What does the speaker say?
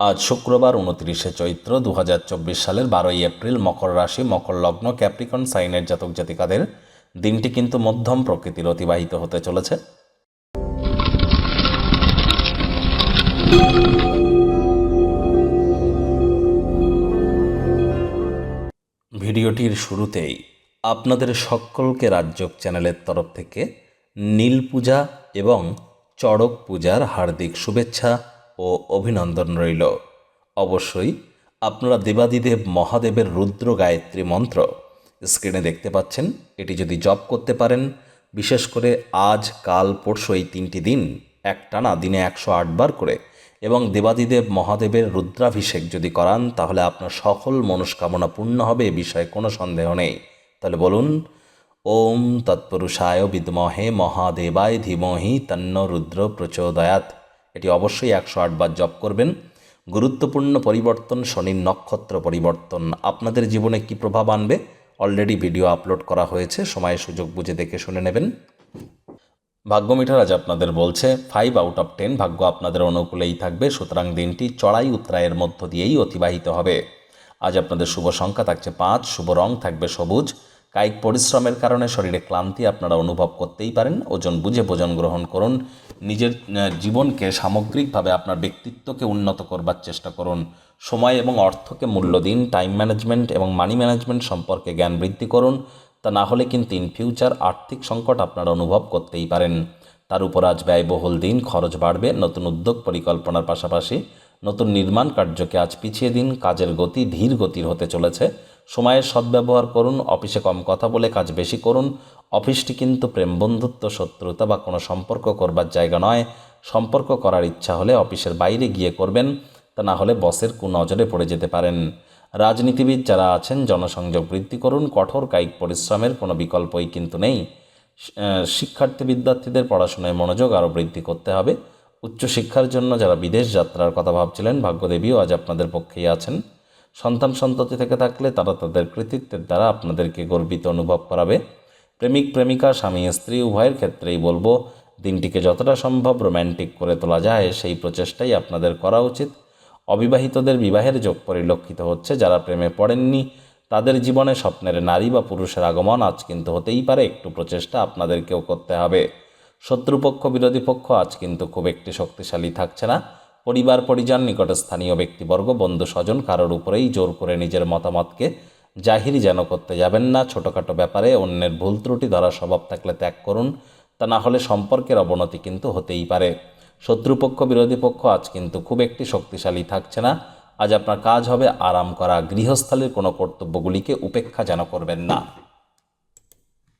আজ শুক্রবার উনত্রিশে চৈত্র দু হাজার চব্বিশ সালের বারোই এপ্রিল মকর রাশি, মকর লগ্ন, ক্যাপ্রিকন, সাইনের জাতক জাতিকাদের দিনটি কিন্তু মধ্যম প্রকৃতির অতিবাহিত হতে চলেছে। ভিডিওটির শুরুতেই আপনাদের সকলকে রাজ্যক চ্যানেলের তরফ থেকে নীল পূজা এবং চড়ক পূজার হার্দিক শুভেচ্ছা ও অভিনন্দন রইল। অবশ্যই আপনারা দেবাদিদেব মহাদেবের রুদ্র গায়ত্রী মন্ত্র স্ক্রিনে দেখতে পাচ্ছেন। এটি যদি জপ করতে পারেন, বিশেষ করে আজ, কাল, পরশু এই তিনটি দিন, একটানা দিনে একশো আটবার করে এবং দেবাদিদেব মহাদেবের রুদ্রাভিষেক যদি করান, তাহলে আপনার সকল মনস্কামনা পূর্ণ হবে, এ বিষয়ে কোনো সন্দেহ নেই। তাহলে বলুন, ওম তৎপুরুষায় বিদ্মহে মহাদেবায় ধীমহি তন্ন রুদ্র প্রচোদয়াত এটি অবশ্যই একশো আটবার জপ করবেন। গুরুত্বপূর্ণ পরিবর্তন শনির নক্ষত্র পরিবর্তন, আপনাদের জীবনে কি প্রভাব আনবে? অলরেডি ভিডিও আপলোড করা হয়েছে, সময় সুযোগ বুঝে দেখে শুনে নেবেন। ভাগ্য মিটার আজ আপনাদের বলছে ফাইভ আউট অফ টেন ভাগ্য আপনাদের অনুকূলেই থাকবে, সুতরাং দিনটি চড়াই উত্তরায়ের মধ্য দিয়েই অতিবাহিত হবে। আজ আপনাদের শুভ সংখ্যা থাকছে পাঁচ, শুভ রং থাকবে সবুজ কায়িক পরিশ্রমের কারণে শরীরে ক্লান্তি আপনারা অনুভব করতেই পারেন। ওজন বুঝে ভোজন গ্রহণ করুন। নিজের জীবনকে সামগ্রিকভাবে আপনার ব্যক্তিত্বকে উন্নত করবার চেষ্টা করুন। সময় এবং অর্থকে মূল্য দিন, টাইম ম্যানেজমেন্ট এবং মানি ম্যানেজমেন্ট সম্পর্কে জ্ঞান বৃদ্ধি করুন। তা না হলে কিন্তু ইন ফিউচার আর্থিক সংকট আপনারা অনুভব করতেই পারেন। তার উপর আজ ব্যয়বহুল দিন, খরচ বাড়বে, নতুন উদ্যোগ পরিকল্পনার পাশাপাশি নতুন নির্মাণ কার্যকে আজ পিছিয়ে দিন। কাজের গতি ধীর গতির হতে চলেছে। সময়ের সদ্ব্যবহার করুন, অফিসে কম কথা বলে কাজ বেশি করুন। অফিসটি কিন্তু প্রেম, বন্ধুত্ব, শত্রুতা বা কোনো সম্পর্ক করবার জায়গা নয়। সম্পর্ক করার ইচ্ছা হলে অফিসের বাইরে গিয়ে করবেন, তা না হলে বসের কুনজরে পড়ে যেতে পারেন। রাজনীতিবিদ যারা আছেন, জনসংযোগ বৃদ্ধি করুন, কঠোর কায়িক পরিশ্রমের কোনো বিকল্পই কিন্তু নেই। শিক্ষার্থী বিদ্যার্থীদের পড়াশোনায় মনোযোগ আরও বৃদ্ধি করতে হবে। উচ্চশিক্ষার জন্য যারা বিদেশ যাত্রার কথা ভাবছিলেন, ভাগ্যদেবীও আজ আপনাদের পক্ষেই আছেন। সন্তান সন্ততি থেকে থাকলে তারা তাদের কৃতিত্বের দ্বারা আপনাদেরকে গর্বিত অনুভব করাবে। প্রেমিক, প্রেমিকা, স্বামী, স্ত্রী, উভয়ের ক্ষেত্রেই বলব, দিনটিকে যতটা সম্ভব রোম্যান্টিক করে তোলা যায়, সেই প্রচেষ্টাই আপনাদের করা উচিত। অবিবাহিতদের বিবাহের যোগ পরিলক্ষিত হচ্ছে, যারা প্রেমে পড়েননি, তাদের জীবনে স্বপ্নের নারী বা পুরুষের আগমন আজ কিন্তু হতেই পারে, একটু প্রচেষ্টা আপনাদেরকেও করতে হবে। শত্রুপক্ষ, বিরোধী পক্ষ আজ কিন্তু খুব একটি শক্তিশালী থাকছে না। পরিবার, পরিজন নিকটে স্থানীয় ব্যক্তিবর্গ, বন্ধু, স্বজন কারোর উপরেই জোর করে নিজের মতামতকে জাহিরি যেন করতে যাবেন না। ছোটোখাটো ব্যাপারে অন্যের ভুল ত্রুটি ধরা স্বভাব থাকলে ত্যাগ করুন। তা না হলে সম্পর্কের অবনতি কিন্তু হতেই পারে। শত্রুপক্ষ, বিরোধী পক্ষ আজ কিন্তু খুব একটি শক্তিশালী থাকছে না। আজ আপনার কাজ হবে আরাম করা। গৃহস্থলের কোনো কর্তব্যগুলিকে উপেক্ষা যেন করবেন না।